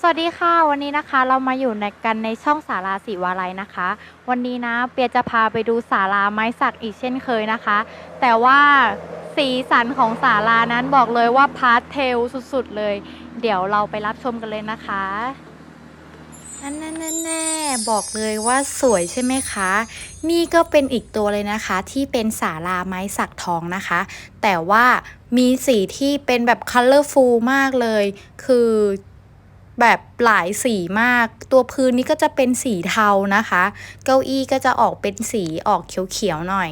สวัสดีค่ะ วันนี้นะคะเรามาอยู่ในกันในช่องสาราศิวาลัยนะคะ วันนี้นะเปียจะพาไปดูศาลาไม้สักอีกเช่นเคยนะคะ แต่ว่าสีสันของศาลานั้นบอกเลยว่าพาสเทลสุดๆเลย เดี๋ยวเราไปรับชมกันเลยนะคะนั่นแน่ๆๆบอกเลยว่าสวยใช่ไหมคะ นี่ก็เป็นอีกตัวเลยนะคะ ที่เป็นศาลาไม้สักทองนะคะ แต่ว่ามีสีที่เป็นแบบ colorful มากเลย คือ แบบหลายสีมาก ตัวพื้นนี้ก็จะเป็นสีเทานะคะ เก้าอี้ก็จะออกเป็นสีออกเขียวๆหน่อย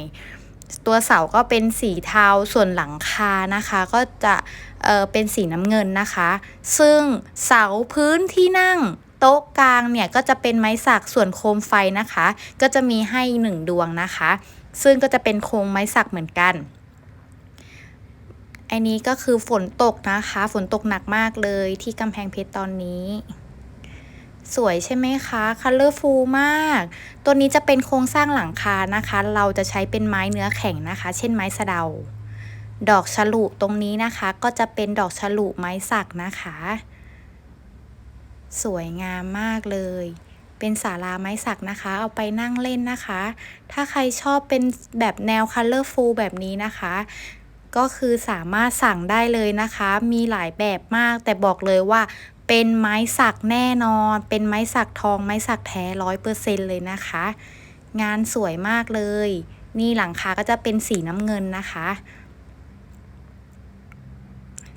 ตัวเสาก็เป็นสีเทาส่วนหลังคานะคะ ก็จะเออเป็นสีน้ำเงินนะคะ ซึ่งเสาพื้นที่นั่งโต๊ะกลางเนี่ยก็จะเป็นไม้สักส่วนโคมไฟนะคะ ก็จะมีให้หนึ่งดวงนะคะ ซึ่งก็จะเป็นโครงไม้สักเหมือนกัน อันนี้ก็คือฝนตกนะคะ ฝนตกหนักมากเลยที่กำแพงเพชรตอนนี้ สวยใช่ไหมคะคัลเลอร์ฟูลมาก ตัวนี้จะเป็นโครงสร้างหลังคานะคะ เราจะใช้เป็นไม้เนื้อแข็งนะคะ เช่นไม้สะเดา ดอกฉลุตรงนี้นะคะ ก็จะเป็นดอกฉลุไม้สักนะคะ สวยงามมากเลยเป็นศาลาไม้สักนะคะ เอาไปนั่งเล่นนะคะ ถ้าใครชอบเป็นแบบแนว colorful แบบนี้นะคะ ก็คือสามารถสั่งได้เลยนะคะ มีหลายแบบมาก แต่บอกเลยว่าเป็นไม้สักแน่นอน เป็นไม้สักทองไม้สักแท้ร้อยเปอร์เซ็นเลยนะคะ งานสวยมากเลย นี่หลังคาก็จะเป็นสีน้ำเงินนะคะ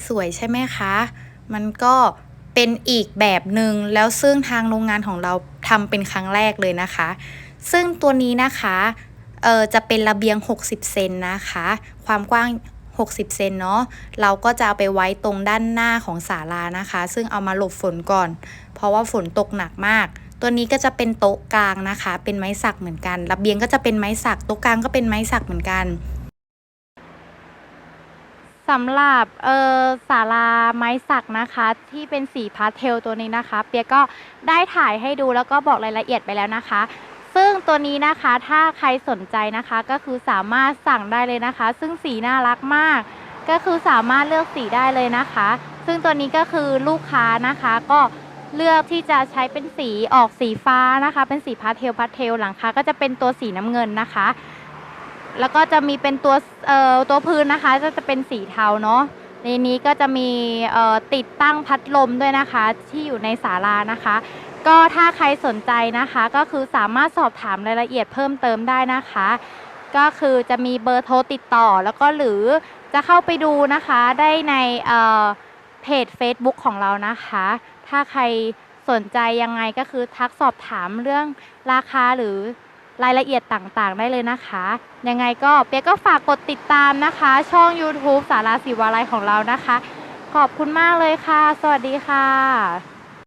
สวยใช่ไหมคะ มันก็เป็นอีกแบบหนึ่งแล้วซึ่งทางโรงงานของเราทำเป็นครั้งแรกเลยนะคะ ซึ่งตัวนี้นะคะเออจะเป็นระเบียง 60 เซนนะคะ ความกว้าง 60 เซนเนาะเราก็จะเอาไปไว้ตรงด้านหน้าของศาลานะคะ ซึ่งเอามาหลบฝนก่อน เพราะว่าฝนตกหนักมาก ตัวนี้ก็จะเป็นโต๊ะกลางนะคะ เป็นไม้สักเหมือนกัน ระเบียงก็จะเป็นไม้สักโต๊ะกลางก็เป็นไม้สักเหมือนกันสำหรับเออศาลาไม้สักนะคะ ที่เป็นสีพาสเทลตัวนี้นะคะ เปียก็ได้ถ่ายให้ดูแล้วก็บอกรายละเอียดไปแล้วนะคะ ซึ่งตัวนี้นะคะถ้าใครสนใจนะคะก็คือสามารถสั่งได้เลยนะคะ ซึ่งสีน่ารักมาก ก็คือสามารถเลือกสีได้เลยนะคะ ซึ่งตัวนี้ก็คือลูกค้านะคะก็เลือกที่จะใช้เป็นสีออกสีฟ้านะคะ เป็นสีพาเทลพาเทลหลังคาก็จะเป็นตัวสีน้ำเงินนะคะ แล้วก็จะมีเป็นตัวเอ่อตัวพื้นนะคะก็จะเป็นสีเทาเนาะในนี้ก็จะมีติดตั้งพัดลมด้วยนะคะ ที่อยู่ในศาลานะคะ ก็ถ้าใครสนใจนะคะ ก็คือสามารถสอบถามรายละเอียดเพิ่มเติมได้นะคะ ก็คือจะมีเบอร์โทรติดต่อ แล้วก็หรือจะเข้าไปดูนะคะได้ในเอ่อเพจ Facebook ของเรานะคะ ถ้าใครสนใจยังไงก็คือทักสอบถามเรื่องราคาหรือรายละเอียดต่างๆ ได้เลยนะคะ ยังไงก็เปียก็ฝากกดติดตามนะคะ ช่อง YouTube สาราศิวาลัยของเรานะคะ ขอบคุณมากเลยค่ะ สวัสดีค่ะ